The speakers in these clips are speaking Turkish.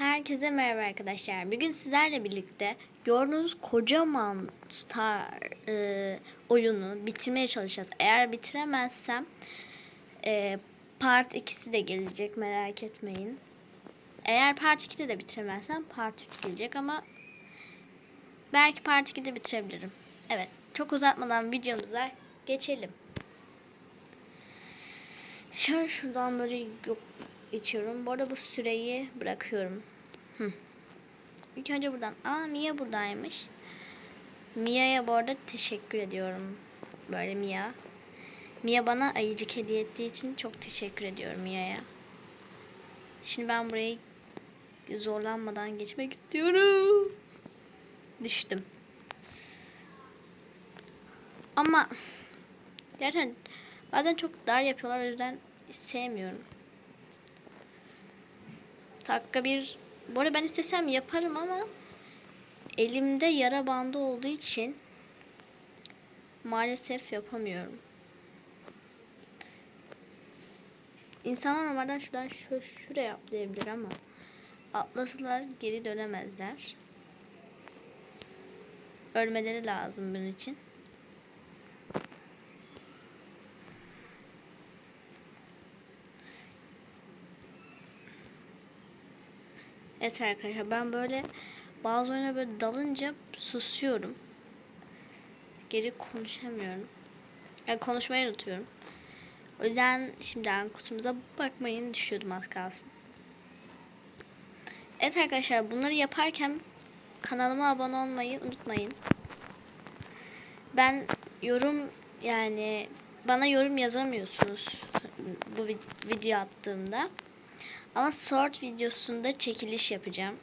Herkese merhaba arkadaşlar. Bugün sizlerle birlikte gördüğünüz kocaman Star e, oyunu bitirmeye çalışacağız. Eğer bitiremezsem e, part 2'si de gelecek merak etmeyin. Eğer part 2'de de bitiremezsem part 3 gelecek ama belki part 2'de bitirebilirim. Evet çok uzatmadan videomuza geçelim. Şöyle şuradan böyle yok içiyorum. Bu arada bu süreyi bırakıyorum. Hı. İlk önce buradan. Aa Mia buradaymış. Mia'ya bu arada teşekkür ediyorum. Böyle Mia. Mia bana ayıcık hediye ettiği için çok teşekkür ediyorum Mia'ya. Şimdi ben burayı zorlanmadan geçmek istiyorum. Düştüm. Ama gerçekten bazen çok dar yapıyorlar o yüzden sevmiyorum. Dakika bir bu arada ben istesem yaparım ama elimde yara bandı olduğu için maalesef yapamıyorum. İnsanlar normalden şuradan şu şuraya atlayabilir ama atlasalar geri dönemezler. Ölmeleri lazım bunun için. Evet arkadaşlar ben böyle bazı oyuna böyle dalınca susuyorum. Geri konuşamıyorum. Yani konuşmayı unutuyorum. O yüzden şimdiden kutumuza bakmayın düşüyordum az kalsın. Evet arkadaşlar bunları yaparken kanalıma abone olmayı unutmayın. Ben yorum yani bana yorum yazamıyorsunuz bu video attığımda. Ama short videosunda çekiliş yapacağım.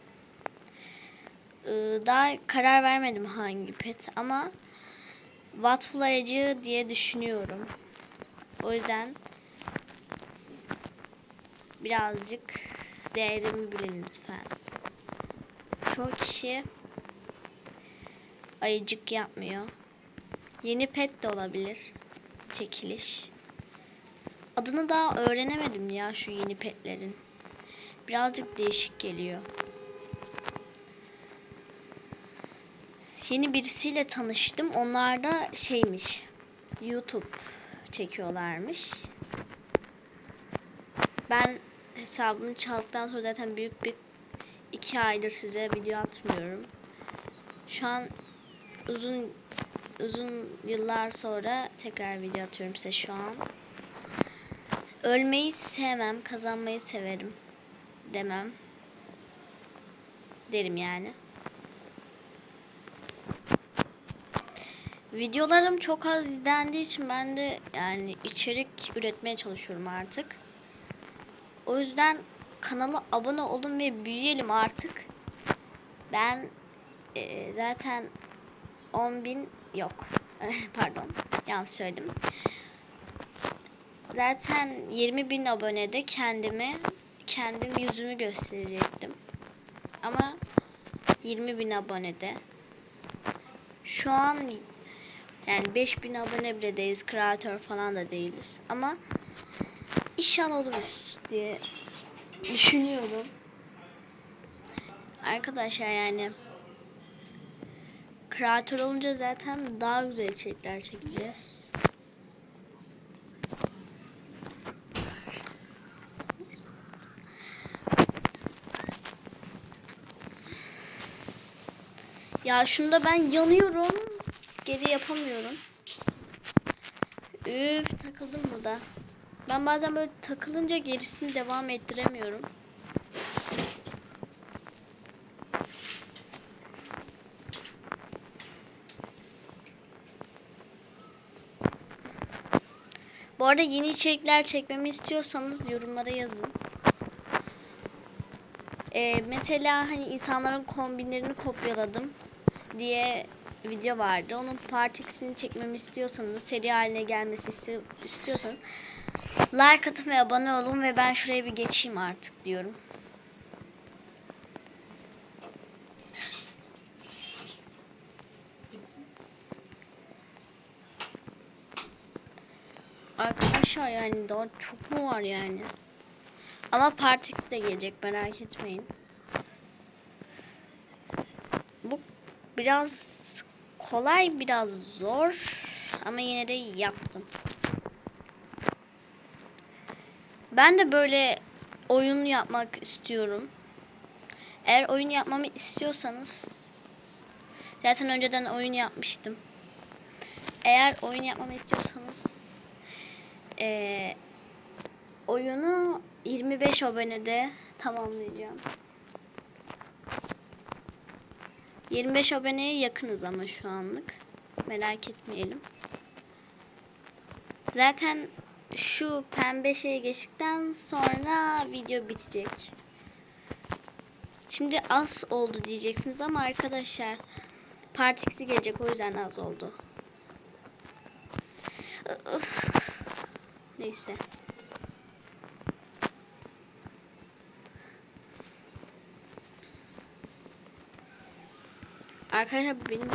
Ee, daha karar vermedim hangi pet ama Wattfly'cı diye düşünüyorum. O yüzden birazcık değerimi bilin lütfen. Çok kişi ayıcık yapmıyor. Yeni pet de olabilir. Çekiliş. Adını daha öğrenemedim ya şu yeni petlerin. Birazcık değişik geliyor. Yeni birisiyle tanıştım. Onlar da şeymiş. YouTube çekiyorlarmış. Ben hesabını çaldıktan sonra zaten büyük bir iki aydır size video atmıyorum. Şu an uzun uzun yıllar sonra tekrar video atıyorum size şu an. Ölmeyi sevmem, kazanmayı severim demem. Derim yani. Videolarım çok az izlendiği için ben de yani içerik üretmeye çalışıyorum artık. O yüzden kanala abone olun ve büyüyelim artık. Ben e, zaten 10 bin yok. Pardon yanlış söyledim. Zaten 20 bin abonede kendime kendim yüzümü gösterecektim. Ama 20 bin abonede. Şu an yani 5000 abone bile değiliz. Kreatör falan da değiliz. Ama inşallah oluruz diye düşünüyorum. Arkadaşlar yani kreatör olunca zaten daha güzel içerikler çekeceğiz. Ya şunda ben yanıyorum. Geri yapamıyorum. Üf takıldım burada. Ben bazen böyle takılınca gerisini devam ettiremiyorum. Bu arada yeni içerikler çekmemi istiyorsanız yorumlara yazın. Ee, mesela hani insanların kombinlerini kopyaladım diye video vardı. Onun part 2'sini çekmemi istiyorsanız, seri haline gelmesi isti istiyorsanız like atın ve abone olun ve ben şuraya bir geçeyim artık diyorum. Arkadaşlar yani daha çok mu var yani? Ama Part X de gelecek merak etmeyin. Biraz kolay biraz zor ama yine de yaptım. Ben de böyle oyun yapmak istiyorum. Eğer oyun yapmamı istiyorsanız zaten önceden oyun yapmıştım. Eğer oyun yapmamı istiyorsanız eee, oyunu 25 abonede tamamlayacağım. 25 aboneye yakınız ama şu anlık. Merak etmeyelim. Zaten şu pembe şeye geçtikten sonra video bitecek. Şimdi az oldu diyeceksiniz ama arkadaşlar Part 2'si gelecek o yüzden az oldu. Neyse. Arkadaşlar benim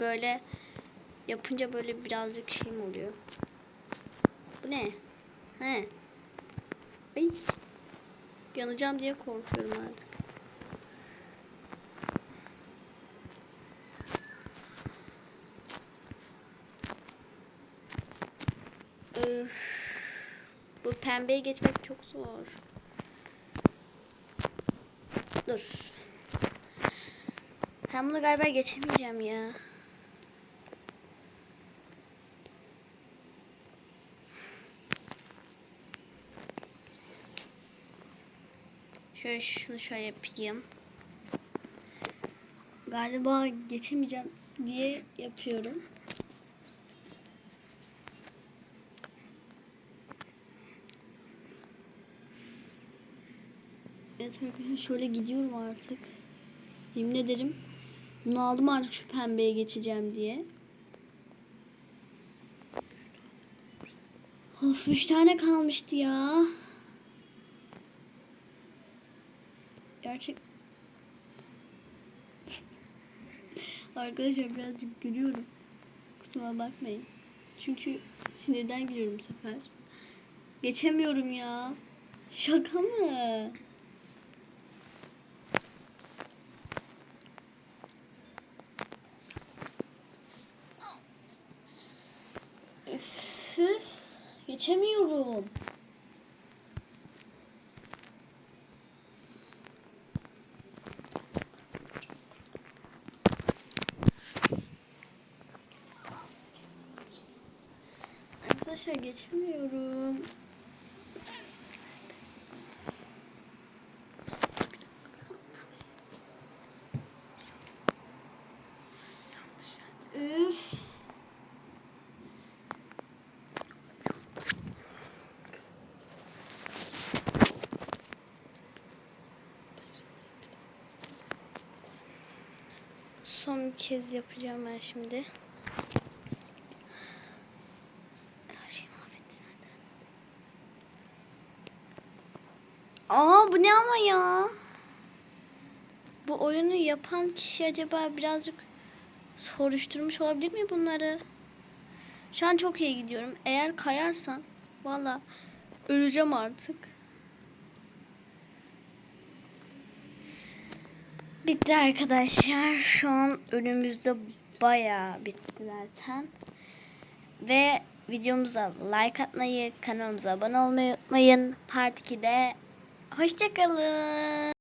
böyle yapınca böyle birazcık şeyim oluyor. Bu ne? He. Ay. Yanacağım diye korkuyorum artık. Öf. Bu pembeye geçmek çok zor. Dur. Ben bunu galiba geçemeyeceğim ya. Şöyle şunu şöyle yapayım. Galiba geçemeyeceğim diye yapıyorum. Evet arkadaşlar şöyle gidiyorum artık. Yemin ederim bunu aldım artık şu pembeye geçeceğim diye. Of üç tane kalmıştı ya. Gerçek. Arkadaşlar birazcık gülüyorum. Kusura bakmayın. Çünkü sinirden gülüyorum bu sefer. Geçemiyorum ya. Şaka mı? Üf. Geçemiyorum. Arkadaşlar geçemiyorum. Üf. Son kez yapacağım ben şimdi. Her şeyi mahvetti zaten. Aa bu ne ama ya? Bu oyunu yapan kişi acaba birazcık soruşturmuş olabilir mi bunları? Şu an çok iyi gidiyorum. Eğer kayarsan valla öleceğim artık. Bitti arkadaşlar. Şu an önümüzde bayağı bitti zaten. Ve videomuza like atmayı, kanalımıza abone olmayı unutmayın. Part 2'de hoşçakalın.